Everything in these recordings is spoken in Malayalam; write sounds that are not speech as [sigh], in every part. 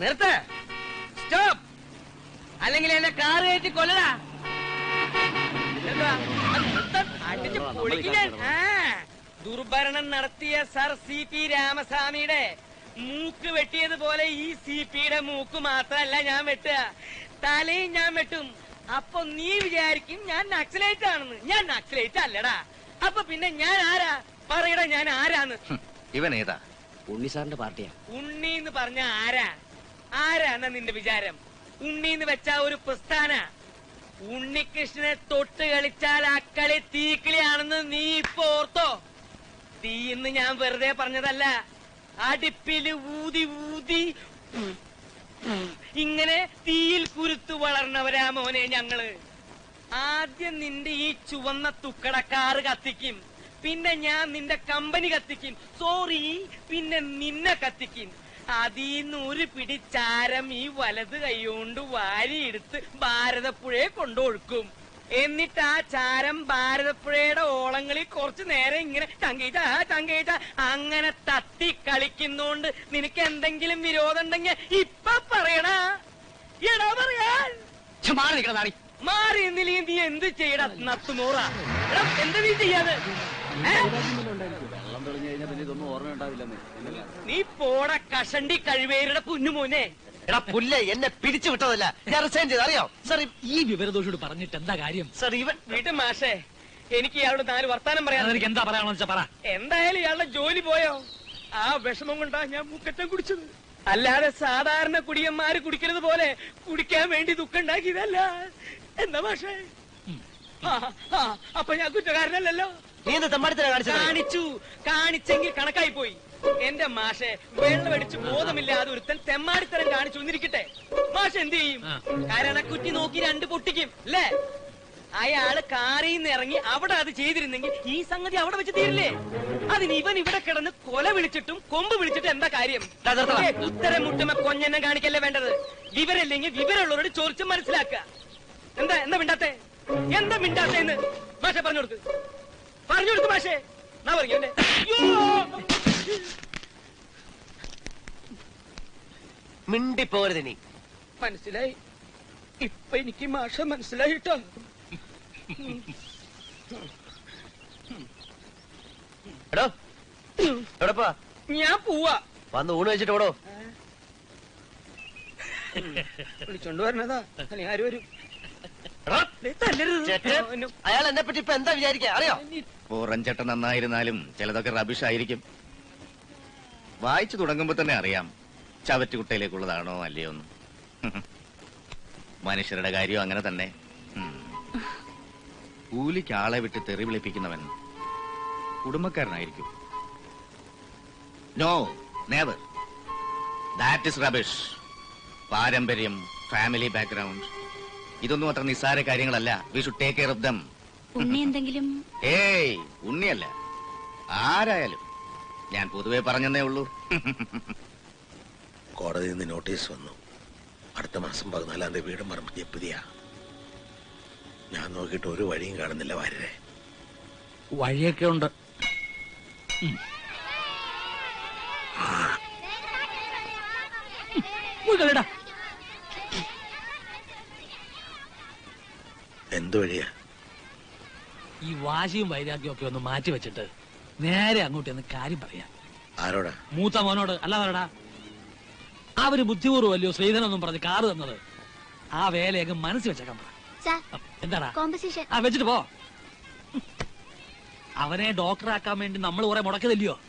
നിർത്ത്. സ്റ്റോപ്പ്. അല്ലെങ്കിൽ എന്നെ കാറ് കയറ്റി കൊല്ലടാ. അടിച്ച് ദുർഭരണം നടത്തിയ സർ സി പി രാമസ്വാമിയുടെ മൂക്ക് വെട്ടിയതുപോലെ ഈ സി പിയുടെ മൂക്ക് മാത്രമല്ല ഞാൻ വെട്ടുക. തലയും ഞാൻ വെട്ടും. അപ്പൊ നീ വിചാരിക്കും ഞാൻ നക്സലേറ്റ് ആണെന്ന്. ഞാൻ നക്സലേറ്റ് അല്ലടാ. അപ്പൊ പിന്നെ ഞാൻ ആരാ? പറയടാ ഞാൻ ആരാന്ന്. ഇവൻ ഏതാ? ഉണ്ണി സാറിന്റെ പാർട്ടിയാ. ഉണ്ണി എന്ന് പറഞ്ഞ ആരാ? ആരാന്ന നിന്റെ വിചാരം? ഉണ്ണി എന്ന് വെച്ച ഒരു പ്രസ്ഥാന. ഉണ്ണികൃഷ്ണനെ തൊട്ട് കളിച്ചാൽ അക്കളി തീക്കിളിയാണെന്ന് നീ ഇപ്പൊ ഓർത്തോ? തീ എന്ന് ഞാൻ വെറുതെ പറഞ്ഞതല്ല. അടുപ്പിൽ ഊതി ഊതി ഇങ്ങനെ തീയിൽ കുരുത്തു വളർന്നവരാ മോനെ ഞങ്ങൾ. ആദ്യം നിന്റെ ഈ ചുവന്ന തുക്കടക്കാറ് കത്തിക്കും. പിന്നെ ഞാൻ നിന്റെ കമ്പനി കത്തിക്കും. സോറി പിന്നെ നിന്നെ കത്തിക്കും. അതീന്ന് ഒരു പിടി ചാരം ഈ വലത് കൈകൊണ്ട് വാരിയെടുത്ത് ഭാരതപ്പുഴയെ കൊണ്ടൊഴുക്കും. എന്നിട്ട് ആ ചാരം ഭാരതപ്പുഴയുടെ ഓളങ്ങളിൽ കുറച്ചു നേരം ഇങ്ങനെ ചങ്കീറ്റ തങ്കേറ്റ അങ്ങനെ തട്ടി കളിക്കുന്നോണ്ട് നിനക്ക് എന്തെങ്കിലും വിരോധം ഉണ്ടെങ്കിൽ ഇപ്പൊ പറയണ എടാ പറയാൻ. മാറി മാറി നിലയും നീ എന്ത് ചെയ്യടാ? നത്തുമോറ എടാ, എന്താ നീ ചെയ്യാതെ? നീ പോട കഷണ്ടി കഴിവേരുടെ പുന്നുമോനെ എടാ പുല്ലേ എന്നെ പിരിച്ചു വിട്ടതല്ല. ഞാൻ റിസൈൻ ചെയ്ത് അറിയോ? സാർ ഈ വിവരദോഷോട് പറഞ്ഞിട്ട് എന്താ കാര്യം? സർ ഇവൻ വീട്ടു മാഷേ. എനിക്ക് ഇയാളോട് നാല് വർത്താനം പറയാൻ എനിക്ക് എന്താ പറയാണെന്ന് വെച്ചാ പറ. എന്തായാലും ഇയാളുടെ ജോലി പോയോ? ആ വിഷമം കൊണ്ടാ ഞാൻ മുക്കറ്റം കുടിച്ചത്. അല്ലാതെ സാധാരണ കുടിയന്മാര് കുടിക്കുന്നത് പോലെ കുടിക്കാൻ വേണ്ടി ദുഃഖം ഉണ്ടാക്കിയതല്ല എന്താ പക്ഷേ അപ്പൊ ഞാൻ കുറ്റക്കാരനല്ലല്ലോ? കാണിച്ചത്? കാണിച്ചു. കാണിച്ചെങ്കിൽ കണക്കായി പോയി. എന്റെ മാഷെ വെള്ളമടിച്ച് ബോധമില്ലാതെ ഒരുത്തൻ തെമ്മാടിത്തരം കാണിച്ചു എന്നിരിക്കട്ടെ മാഷ് എന്ത് ചെയ്യും. കരണക്കുറ്റി നോക്കി രണ്ട് പൊട്ടിക്കും അല്ലേ? അയാൾ കാറിൽ നിന്ന് ഇറങ്ങി അവിടെ അത് ചെയ്തിരുന്നെങ്കിൽ ഈ സംഗതി അവിടെ വെച്ച് തീരില്ലേ? അതിന് ഇവൻ ഇവിടെ കിടന്ന് കൊല വിളിച്ചിട്ടും കൊമ്പ് വിളിച്ചിട്ടും എന്താ കാര്യം? ഉത്തരം മുട്ടുമ കൊഞ്ഞെന്നെ കാണിക്കല്ലേ വേണ്ടത്? വിവരമില്ലെങ്കിൽ വിവരമുള്ളവരോട് ചോദിച്ച് മനസ്സിലാക്കുക. എന്താ എന്താ മിണ്ടാത്തെ? എന്താ മിണ്ടാത്തേന്ന്? മാഷെ പറഞ്ഞു കൊടുക്ക്. പറഞ്ഞു കൊടുക്ക് മാഷെ. എന്നാ പറഞ്ഞു മിണ്ടിപ്പോരുത് നീ. മനസ്സിലായി. ഇപ്പൊ എനിക്ക് മാഷ മനസ്സിലായിട്ടോ? എടോ. എവിടെ ഞാൻ പോവാ. വന്ന് ഊണ് വെച്ചിട്ട് ഓടോ. വിളിച്ചോണ്ട് വരണതാ. ആര് വരും? അയാൾ എന്നെ പറ്റി ഇപ്പൊ എന്താ വിചാരിക്കാ? അറിയോ? പുറഞ്ചട്ട നന്നായിരുന്നാലും ചിലതൊക്കെ റബിഷ് ആയിരിക്കും. വായിച്ചു തുടങ്ങുമ്പോ തന്നെ അറിയാം ചവറ്റുകുട്ടയിലേക്കുള്ളതാണോ അല്ലയോന്ന് മനുഷ്യരുടെ കാര്യം അങ്ങനെ തന്നെ. കൂലിക്ക് ആളെ വിട്ട് തെറി വിളിപ്പിക്കുന്നവൻ കുടുംബക്കാരനായിരിക്കും. No never that is rubbish പാരമ്പര്യം ഫാമിലി ബാക്ക്ഗ്രൗണ്ട് ഇതൊന്നും അത്ര നിസ്സാര കാര്യങ്ങളല്ല. We should take care of them Unni എന്തെങ്കിലും? ഏയ് ഉണ്ണിയല്ല. ആരായാലും. ഞാൻ പൊതുവെ പറഞ്ഞെന്നേ ഉള്ളൂ. കോടതിയിൽ നിന്ന് നോട്ടീസ് വന്നു. അടുത്ത മാസം പതിനാലാം തീയതി വീടും പറമ്പ് ജപ്തിയാ ഞാൻ നോക്കിയിട്ട് ഒരു വഴിയും കാണുന്നില്ല വാര്യരെ വഴിയൊക്കെ ഉണ്ട്. എന്ത് വഴിയാ? ഈ വാശിയും വൈരാഗ്യവും ഒക്കെ ഒന്ന് മാറ്റി വെച്ചിട്ട് നേരെ അങ്ങോട്ട് എന്ന് കാര്യം പറയാ. ആരോടാ? മൂത്ത മോനോട് അല്ലാതാടാ അവർ ബുദ്ധിപൂർവം അല്ലയോ ശ്രീധനൊന്നും പറഞ്ഞ് കാറ് തന്നത്. ആ വേലയൊക്കെ മനസ്സിൽ വെച്ചേക്കാൻ പറ. സാർ. എന്താടാ? കോമ്പസിഷൻ ആ വെച്ചിട്ട് പോ. അവനെ ഡോക്ടറാക്കാൻ വേണ്ടി നമ്മൾ കുറെ മുടക്കതില്ലയോ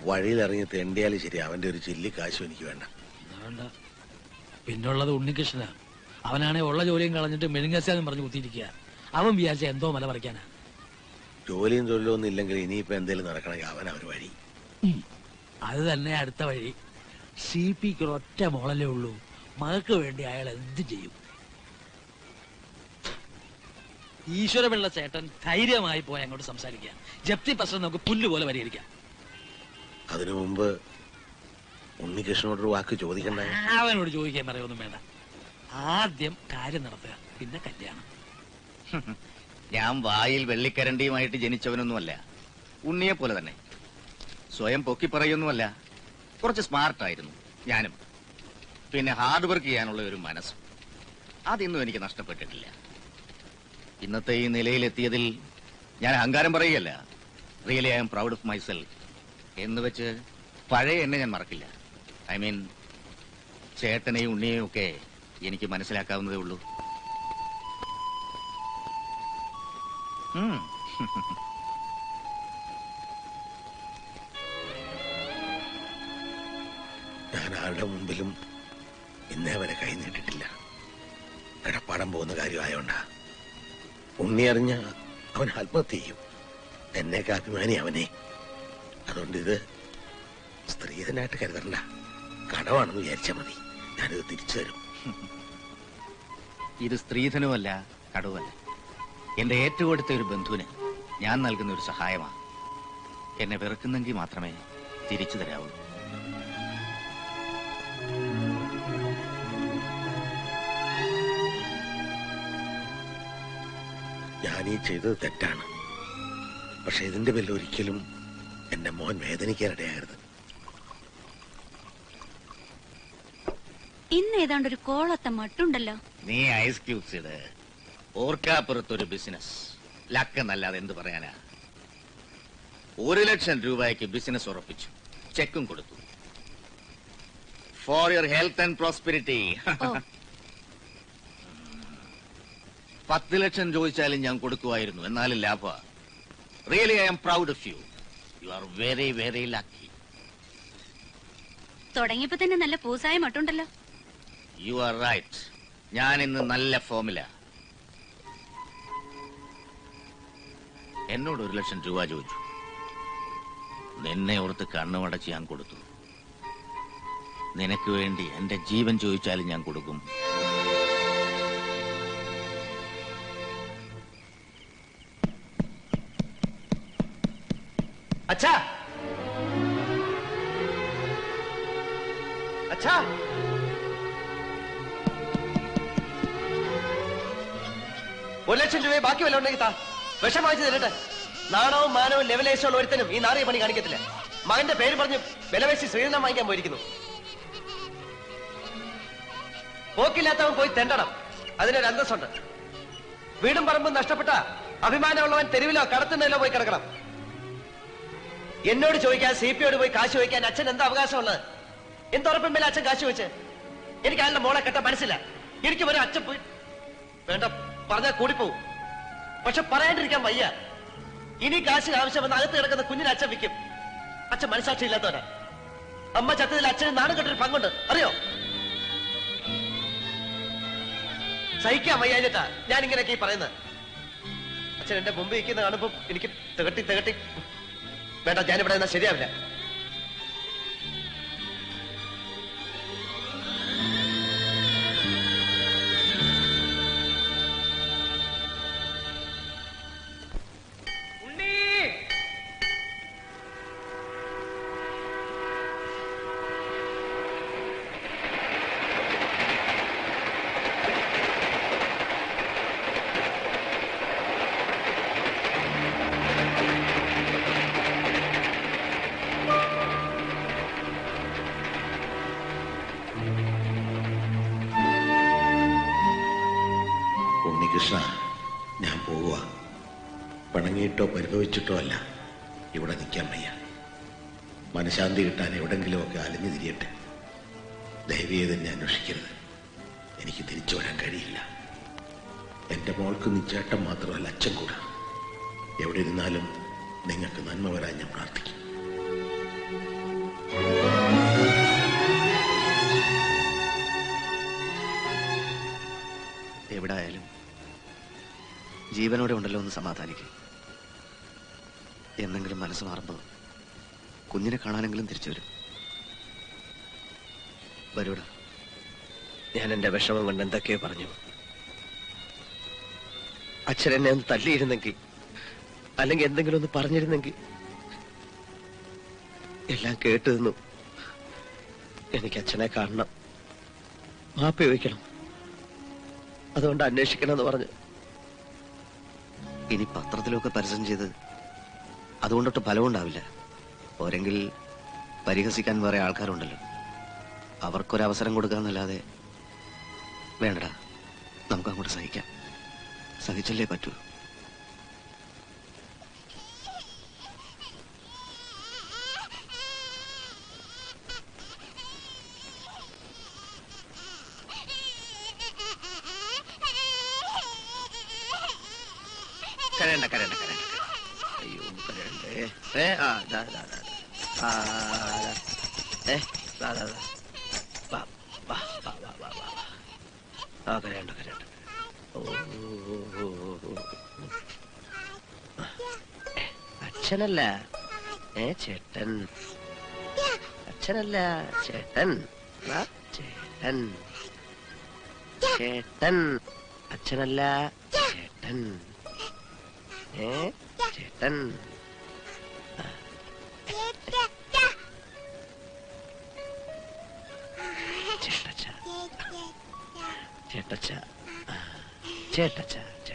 വഴിയിൽ ഇറങ്ങി തെണ്ടിയാലും ശരി അവന്റെ ഒരു ചില്ലി കാശും എനിക്ക് വേണ്ട. വേണ്ട. പിന്നുള്ളത് ഉണ്ണികൃഷ്ണനാ. അവനാണെ ഉള്ള ജോലിയും കളഞ്ഞിട്ട് മെഴുങ്ങസ്യാന്ന് പറഞ്ഞു കുത്തിയിരിക്കുക. അവൻ വിചാരിച്ച എന്തോ മല പറിക്കാനാ. ജോലിയും തൊഴിലും ഒന്നും ഇല്ലെങ്കിൽ ഇനിയിപ്പോ എന്തേലും നടക്കണമെങ്കിൽ അവൻ ഒരു വഴി. അത് തന്നെ അടുത്ത വഴി. സി പിക്ക് ഒറ്റ മോളല്ലേ ഉള്ളൂ. മകൾക്ക് വേണ്ടി അയാൾ എന്ത് ചെയ്യും? ഈശ്വരപിള്ള ചേട്ടൻ ധൈര്യമായി പോയി അങ്ങോട്ട് സംസാരിക്കാം ജപ്തി പ്രശ്നം നമുക്ക് പുല്ലുപോലെ പരിഹരിക്കാം. അതിനു മുമ്പ് ഉണ്ണികൃഷ്ണനോടൊരു വാക്ക് ചോദിക്കണ്ട. അവനോട് ചോദിക്കാൻ പറയൊന്നും വേണ്ട. ആദ്യം കാര്യം നടത്തുക പിന്നെ കല്യാണം. ഞാൻ വായിൽ വെള്ളിക്കരണ്ടിയുമായിട്ട് ജനിച്ചവനൊന്നുമല്ല. ഉണ്ണിയെ പോലെ തന്നെ. സ്വയം പൊക്കി പറയൊന്നുമല്ല കുറച്ച് സ്മാർട്ടായിരുന്നു. ഞാനും. പിന്നെ ഹാർഡ് വർക്ക് ചെയ്യാനുള്ള ഒരു മനസ്സും. അതൊന്നും എനിക്ക് നഷ്ടപ്പെട്ടിട്ടില്ല. ഇന്നത്തെ ഈ നിലയിലെത്തിയതിൽ ഞാൻ അഹങ്കാരം പറയുകയല്ല. Really I am proud of myself എന്ന് വെച്ച് പഴയ എന്നെ ഞാൻ മറക്കില്ല. ഐ മീൻ ചേട്ടനെയും ഉണ്ണിയെയും ഒക്കെ എനിക്ക് മനസ്സിലാക്കാവുന്നതേ ഉള്ളൂ. [laughs] ഞാൻ ആരുടെ മുമ്പിലും ഇന്നേ വരെ കൈ നീട്ടിട്ടില്ല. കിടപ്പാടം പോകുന്ന കാര്യമായോണ്ടാ. ഉണ്ണി അറിഞ്ഞ അവൻ ആത്മഹത്യ ചെയ്യും. എന്നേക്ക് അഭിമാനി അവനെ. അതുകൊണ്ട് ഇത് സ്ത്രീധനായിട്ട് കരുതണ്ട. കടമാണെന്ന് വിചാരിച്ചാൽ മതി. ഞാനിത് തിരിച്ചു തരും. ഇത് സ്ത്രീധനമല്ല കടുവല്ല. എന്റെ ഏറ്റവും അടുത്ത ഒരു ബന്ധുവിന് ഞാൻ നൽകുന്ന ഒരു സഹായമാണ്. എന്നെ വെറുക്കുന്നെങ്കിൽ മാത്രമേ തിരിച്ചു തരാവൂ. ഞാൻ ഈ ചെയ്തത് തെറ്റാണ്. പക്ഷെ ഇതിന്റെ പേരിൽ ഒരിക്കലും എന്റെ മോൻ വേദനിക്കാനിടയാകരുത്. ഇന്ന് ഏതാണ്ട് ഒരു കോളത്തെ മട്ടുണ്ടല്ലോ. നീ ഐസ് ക്യൂബ്സ് ഇട് ഓർക്കാപ്പുറത്തൊരു ബിസിനസ്. ലക്ക് നല്ലാതെ എന്ത് പറയാനാ? ഒരു ലക്ഷം രൂപയ്ക്ക് ബിസിനസ് ഉറപ്പിച്ചു. ചെക്കും കൊടുത്തു. For your health and prosperity പത്ത് ലക്ഷം ചോദിച്ചാലും ഞാൻ കൊടുക്കുമായിരുന്നു. എന്നാലും ലാഭ. Really I am proud of you you are very very lucky തുടങ്ങിയപ്പോ തന്നെ നല്ല പൂസായ മട്ടുണ്ടല്ലോ. യു ആർ റൈറ്റ് ഞാൻ ഇന്ന് നല്ല ഫോമില എന്നോട് ഒരു ലക്ഷം രൂപ ചോദിച്ചു. നിന്നെ ഓർത്ത് കണ്ണുമടച്ച് ഞാൻ കൊടുത്തു. നിനക്ക് വേണ്ടി എന്റെ ജീവൻ ചോദിച്ചാലും ഞാൻ കൊടുക്കും. അച്ഛാ. ഒരു ലക്ഷം രൂപയെ ബാക്കി വല്ല ഉണ്ടെങ്കിൽ താ. വിഷം വാങ്ങിച്ചു തരട്ടെ. നാണവും മാനവും ലെവലേശമുള്ള ഒരുത്തനും ഈ നാറിയ പണി കാണിക്കത്തില്ല. മകന്റെ പേര് പറഞ്ഞ് വിലവേശി ശ്രീധനം വാങ്ങിക്കാൻ പോയിരിക്കുന്നു. പോക്കില്ലാത്തവൻ പോയി തെണ്ടണം. അതിനൊരു അന്തസ്സുണ്ട്. വീടും പറമ്പും നഷ്ടപ്പെട്ട അഭിമാനമുള്ളവൻ തെരുവിലോ കടത്തുന്നതിലോ പോയി കിടക്കണം. എന്നോട് ചോദിക്കാൻ സി പിയോട് പോയി കാശ് ചോദിക്കാൻ അച്ഛൻ എന്താ അവകാശമുള്ളത്? എന്തുറപ്പം മേലെ അച്ഛൻ കാശ് വെച്ച്? എനിക്ക് അയാളുടെ മോളെ കെട്ട മനസ്സില്ല. എനിക്ക് ഒരു അച്ഛൻ പോയി വേണ്ട പറഞ്ഞാൽ കൂടിപ്പോവും. പക്ഷെ പറയാണ്ടിരിക്കാൻ വയ്യ. ഇനി കാശ് ആവശ്യം വന്ന അകത്ത് കിടക്കുന്ന കുഞ്ഞിനെ അച്ഛൻ വിൽക്കും. അച്ഛൻ മനസാക്ഷി ഇല്ലാത്തവരാ അമ്മ ചത്തതിൽ അച്ഛന് നാണം കെട്ടൊരു പങ്കുണ്ട്. അറിയോ? സഹിക്കാൻ വയ്യാഞ്ഞിട്ടാ ഞാൻ ഇങ്ങനെയൊക്കെ ഈ പറയുന്നത്. അച്ഛൻ എന്റെ മുമ്പ് ഇരിക്കുന്ന കാണുമ്പോ എനിക്ക് തികട്ടി തികട്ടി വേണ്ട ഞാനിവിടെ നിന്നാ ശരിയാവില്ല. അല്ല ഇവിടെ നിൽക്കാൻ വയ്യ. മനഃശാന്തി കിട്ടാൻ എവിടെങ്കിലുമൊക്കെ അലഞ്ഞു തിരിയട്ടെ. ദയവീയെ തന്നെ അന്വേഷിക്കരുത്. എനിക്ക് തിരിച്ചു വരാൻ കഴിയില്ല. എന്റെ മോൾക്ക് നിച്ചേട്ടം മാത്രമല്ല അച്ഛൻ കൂടെ. എവിടെ ഇരുന്നാലും നിങ്ങൾക്ക് നന്മ വരാൻ ഞാൻ പ്രാർത്ഥിക്കും. എവിടെ ആയാലും ജീവനോടെ ഉണ്ടല്ലോ ഒന്ന് സമാധാനിക്കും. എന്നെങ്കിലും മനസ്സ് മാറുമ്പോൾ കുഞ്ഞിനെ കാണാനെങ്കിലും തിരിച്ചു വരും. വരൂട ഞാൻ എന്റെ വിഷമം കൊണ്ട് എന്തൊക്കെയോ പറഞ്ഞു. അച്ഛൻ എന്നെ ഒന്ന് തല്ലിയിരുന്നെങ്കിൽ അല്ലെങ്കിൽ എന്തെങ്കിലും ഒന്ന് പറഞ്ഞിരുന്നെങ്കിൽ എല്ലാം കേട്ടു നിന്നു എനിക്ക് അച്ഛനെ കാണണം. മാപ്പ് ചോദിക്കണം. അതുകൊണ്ട് അന്വേഷിക്കണം എന്ന് പറഞ്ഞു. ഇനി പത്രത്തിലൊക്കെ പരസ്യം ചെയ്ത് അതുകൊണ്ടൊട്ട് ഫലമുണ്ടാവില്ല പോരെങ്കിൽ പരിഹസിക്കാൻ വേറെ ആൾക്കാരുണ്ടല്ലോ. അവർക്കൊരവസരം കൊടുക്കാന്നല്ലാതെ വേണ്ടടാ നമുക്ക് അങ്ങോട്ട് സഹിക്കാം. സഹിച്ചല്ലേ പറ്റൂ. കരയണ്ട കരയണ്ട അയ്യോ കരയണ്ടേ കരയണ്ട ഓ ഓ, ഓ, ഓ, ഓ. ഏ, അച്ഛനല്ല. ഏ ചേട്ടൻ. അച്ഛനല്ല ചേട്ടൻ. ചേട്ടൻ. ചേട്ടൻ. അച്ഛനല്ല ചേട്ടൻ. ഏ ചേട്ടൻ. ചേട്ടച്ച. ചേട്ടച്ച ചേട്ടച്ച.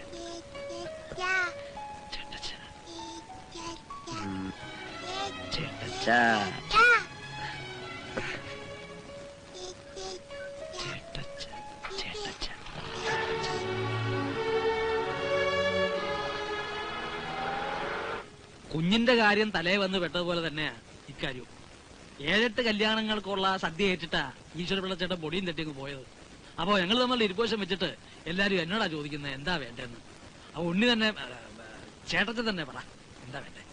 കുഞ്ഞിന്റെ കാര്യം തലേ വന്ന് പെട്ടതുപോലെ തന്നെയാ ഇക്കാര്യം. ഏഴെട്ട് കല്യാണങ്ങൾക്കുള്ള സദ്യ ഏറ്റിട്ടാ ഈശ്വര പിള്ളച്ചേട്ടൻ പൊടിയും തട്ടിങ്ങ് പോയത്. അപ്പോ ഞങ്ങൾ തമ്മിലുള്ള ഇരിപ്പോഷം വെച്ചിട്ട് എല്ലാരും എന്നോടാ ചോദിക്കുന്നത് എന്താ വേണ്ടെന്ന്? അപ്പൊ ഉണ്ണി തന്നെ ചേട്ടത്തിൽ തന്നെ പറ. എന്താ വേണ്ടേ?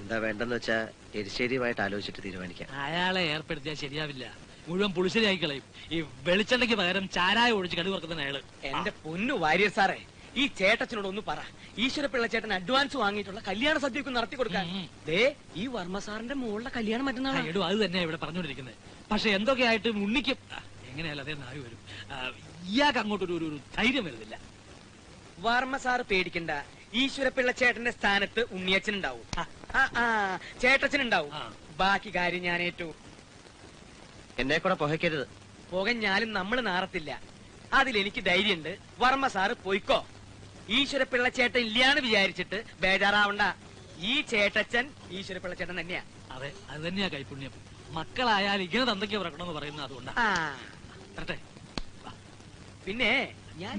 എന്താ വേണ്ടെന്ന് വെച്ചാ എരിശേരിയുമായിട്ട് ആലോചിച്ചിട്ട് തീരുമാനിക്കാം. അയാളെ ഏർപ്പെടുത്തിയാൽ ശരിയാവില്ല. മുഴുവൻ പുളിശ്ശേരി കളയും ഈ വെളിച്ചെണ്ണയ്ക്ക് പകരം ചാരായ ഒഴിച്ച് കടി വറക്കുന്ന അയാൾ. എന്റെ പൊന്നു വാര്യർ സാറേ ഈ ചേട്ടച്ചനോട് ഒന്ന് പറ. ഈശ്വരപ്പിള്ള ചേട്ടൻ അഡ്വാൻസ് വാങ്ങിയിട്ടുള്ള കല്യാണ സദ്യക്ക് നടത്തി കൊടുക്കാൻ. ദേ ഈ വർമ്മ സാറിന്റെ മോളുടെ കല്യാണം എടോ അത് തന്നെ ഇവിടെ പറഞ്ഞുകൊണ്ടിരിക്കുന്നത് പക്ഷെ എന്തൊക്കെയായിട്ടും ഉണ്ണിക്ക് എങ്ങനെയല്ല അതേ നായ വരും. ഇയാൾക്ക് അങ്ങോട്ടൊരു ഒരു ഒരു ധൈര്യം വരുന്നില്ല. വർമ്മ സാറ് പേടിക്കണ്ട. ഈശ്വരപ്പിള്ള ചേട്ടന്റെ സ്ഥാനത്ത് ഉണ്ണിയച്ചൻ ഉണ്ടാവും ആ, ആ, ചേട്ടച്ചൻ ഉണ്ടാവും ബാക്കി കാര്യം ഞാൻ ഏറ്റു എന്നെ കൂടെ പുകയ്ക്കരുത്. ഞാനും നമ്മൾ നാറത്തില്ല. അതിലെനിക്ക് ധൈര്യമുണ്ട് വർമ്മ സാറ് പൊയ്ക്കോ. ഈശ്വരപ്പിള്ള ചേട്ടൻ ഇല്ലാന്ന് വിചാരിച്ചിട്ട് ബേജാറാവണ്ട. ഈ ചേട്ടച്ചൻ ഈശ്വരപ്പിള്ള ചേട്ടൻ തന്നെയാ. അതെ അത് തന്നെയാ കൈപുണ്യം. മക്കളായാൽ ഇങ്ങനെ തന്തയ്ക്ക് പറക്കണമെന്ന് പറയുന്നത് അതുകൊണ്ടാ. ആ. തരട്ടെ. പിന്നെ ഞാൻ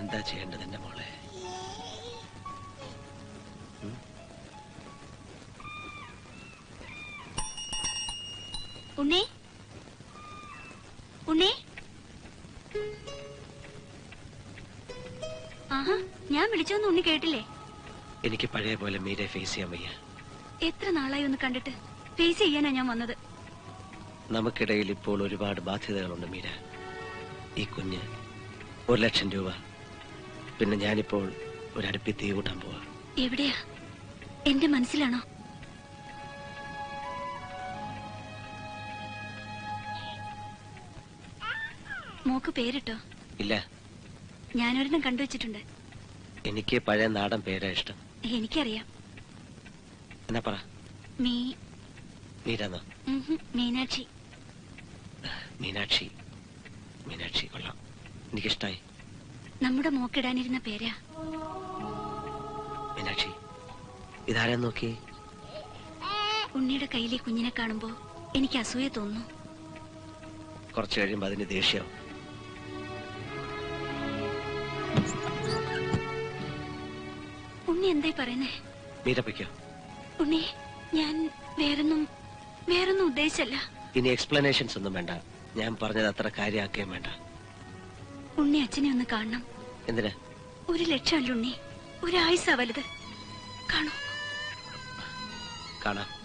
എന്താ? ചെയ്യേണ്ടത് എന്റെ മോളെ? ഉണ്ണി? ഉണ്ണി? ആഹാ ഞാൻ വിളിച്ചോന്ന് ഉണ്ണി കേട്ടില്ലേ? എനിക്ക് പഴയ പോലെ മീരെ ഫേസ് ചെയ്യാൻ വയ്യ. എത്ര നാളായി ഒന്ന് കണ്ടിട്ട്? ഫേസ് ചെയ്യാനാ ഞാൻ വന്നത്. നമുക്കിടയിൽ ഇപ്പോൾ ഒരുപാട് ബാധ്യതകളുണ്ട് മീര. ഈ കുഞ്ഞ് ഒരു ലക്ഷം രൂപ. പിന്നെ ഞാനിപ്പോൾ ഒരു അടുപ്പി തീ കൂട്ടാൻ പോവാ. എവിടെയാ? എന്റെ മനസ്സിലാണോ? മോക്ക് പേരിട്ടോ? ഇല്ല. ഞാനൊരെണ്ണം കണ്ടുവച്ചിട്ടുണ്ട്. എനിക്ക് പഴയ നാടൻ പേരാ ഇഷ്ടം. എനിക്കറിയാം. എന്നാ പറ. മീ മീരാന്നോ മീനാക്ഷി. മീനാക്ഷി. മീനാക്ഷി കൊള്ളാം. എനിക്കിഷ്ടായി. നമ്മുടെ മോക്കിടാനിരുന്ന പേരാ. മീനാക്ഷി ഇതാരാ നോക്കി ഉണ്ണിയുടെ കയ്യിലെ കുഞ്ഞിനെ കാണുമ്പോ എനിക്ക് അസൂയ തോന്നുന്നു. കുറച്ച് കഴിയുമ്പോ അതിന് ദേഷ്യം. ഉണ്ണി എന്തായി പറയുന്നേ? മീരപ്പയ്ക്കോ ഉണ്ണി ഞാൻ വേറൊന്നും വേറൊന്നും ഉദ്ദേശിച്ചല്ല. ഇനി എക്സ്പ്ലനേഷൻസ് ഒന്നും വേണ്ട. ഞാൻ പറഞ്ഞത് അത്ര കാര്യമാക്കുകയും വേണ്ട. ഉണ്ണി അച്ഛനെ ഒന്ന് കാണണം. എന്തിനാ? ഒരു ലക്ഷമല്ല ഉണ്ണി. ഒരായുസാ വലുത് കാണൂ. കാണാം.